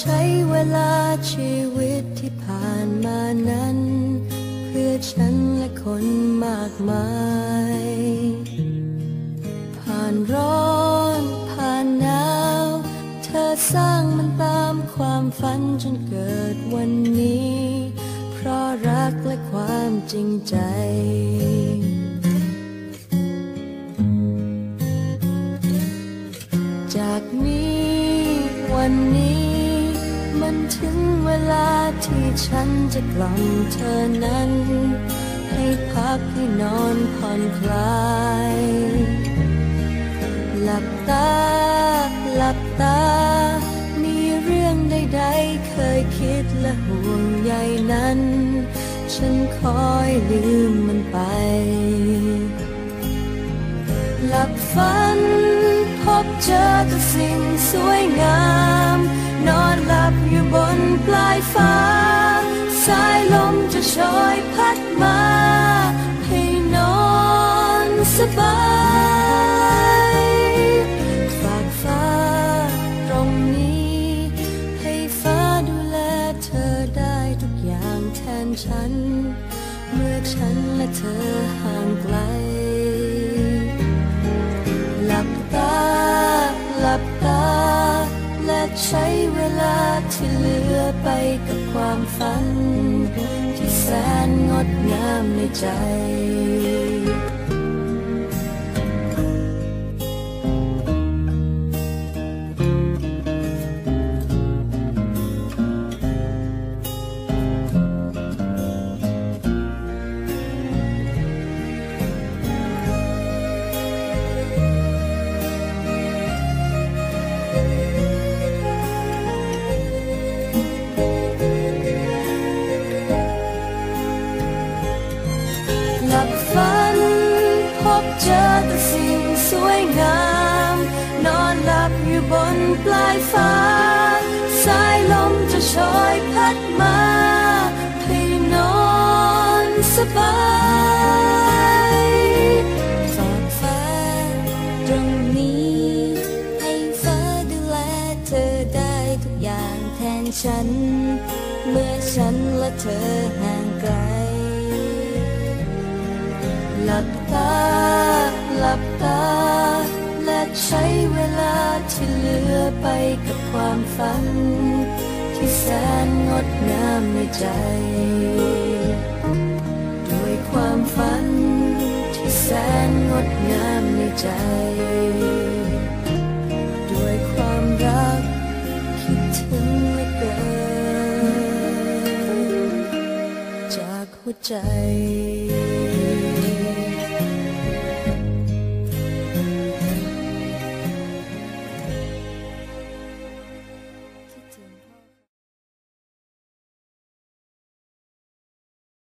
ใช้เวลาชีวิตที่ผ่านมานั้น เพื่อฉันและคนมากมาย ผ่านร้อนผ่านหนาว เธอสร้างมันตามความฝันจนเกิดวันนี้ เพราะรักและความจริงใจจากนี้วันนี้ มันถึงเวลาที่ฉันจะกล่อมเธอนั้น ให้พักให้นอนผ่อนคลาย หลับตา หลับตา มีเรื่องใดๆ เคยคิดและห่วงใยนั้น ฉันคอยลืมมันไป หลับฝันพบเจอกับสิ่งสวยงาม นอนหลับอยู่บนปลายฟ้า สายลมจะโชยพัดมา ให้นอนสบายฝากฟ้าตรงนี้ ให้ฟ้าดูแลเธอได้ทุกอย่างแทนฉัน เมื่อฉันและเธอ ใช้เวลาที่เหลือไปกับความฝัน ที่แสนงดงามในใจ สวยงาม นอนหลับอยู่บนปลายฟ้า สายลมจะโชยพัดมาให้นอนสบายฝากฟ้าตรงนี้ ให้ฟ้าดูแลเธอได้ทุกอย่างแทนฉัน เมื่อฉันและเธอห่างไกล หลับตา ใช้เวลาที่เหลือไปกับความฝัน ที่แสนงดงามในใจ ด้วยความฝันที่แสนงดงามในใจ ด้วยความรักคิดถึงเหลือเกินจากหัวใจ